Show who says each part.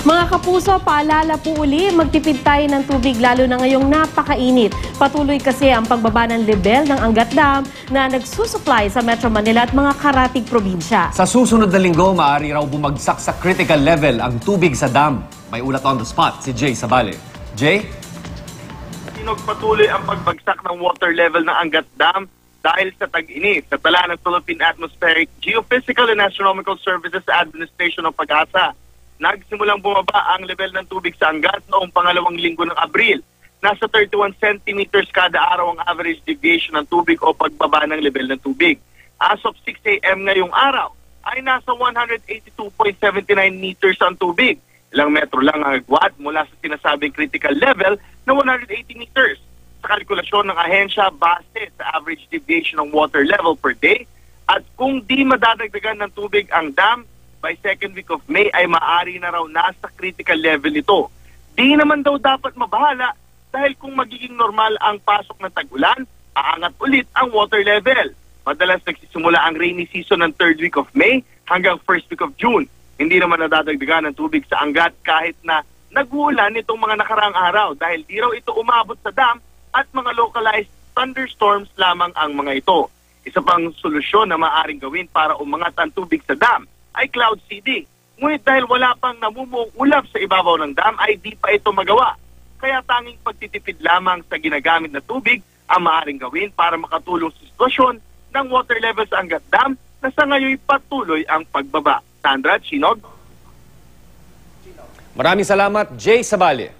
Speaker 1: Mga kapuso, paalala po uli, magtipid tayo ng tubig lalo na ngayong napakainit. Patuloy kasi ang pagbaba ng level ng Angat Dam na nagsusupply sa Metro Manila at mga karatig probinsya.
Speaker 2: Sa susunod na linggo, maaari raw bumagsak sa critical level ang tubig sa dam. May ulat on the spot si Jay Sabale. Jay?
Speaker 3: Pinagpatuloy ang pagbagsak ng water level ng Angat Dam dahil sa tag-init sa tala ng Philippine Atmospheric Geophysical and Astronomical Services Administration ng Pag-asa. Nagsimulang bumaba ang level ng tubig sa Angat noong pangalawang linggo ng Abril. Nasa 31 centimeters kada araw ang average deviation ng tubig o pagbaba ng level ng tubig. As of 6 a.m. ngayong araw, ay nasa 182.79 meters ang tubig. Ilang metro lang ang agwat mula sa sinasabing critical level na 180 meters. Sa kalkulasyon ng ahensya, base sa average deviation ng water level per day, at kung di madadagdagan ng tubig ang dam, by second week of May ay maari na raw nasa critical level ito. Di naman daw dapat mabahala dahil kung magiging normal ang pasok ng tag-ulan, aangat ulit ang water level. Madalas nagsisimula ang rainy season ng third week of May hanggang first week of June. Hindi naman nadadagdagan ng tubig sa anggat kahit na nag-uulan itong mga nakaraang araw dahil di raw ito umabot sa dam at mga localized thunderstorms lamang ang mga ito. Isa pang solusyon na maaaring gawin para umangat ang tubig sa dam ay cloud seeding. Ngunit dahil wala pang namumuong ulap sa ibabaw ng dam ay di pa ito magawa. Kaya tanging pagtitipid lamang sa ginagamit na tubig ang maaaring gawin para makatulong sa sitwasyon ng water level sa Dam na sa ngayon patuloy ang pagbaba. Sandra Chinog,
Speaker 2: Maraming salamat, Jay Sabale.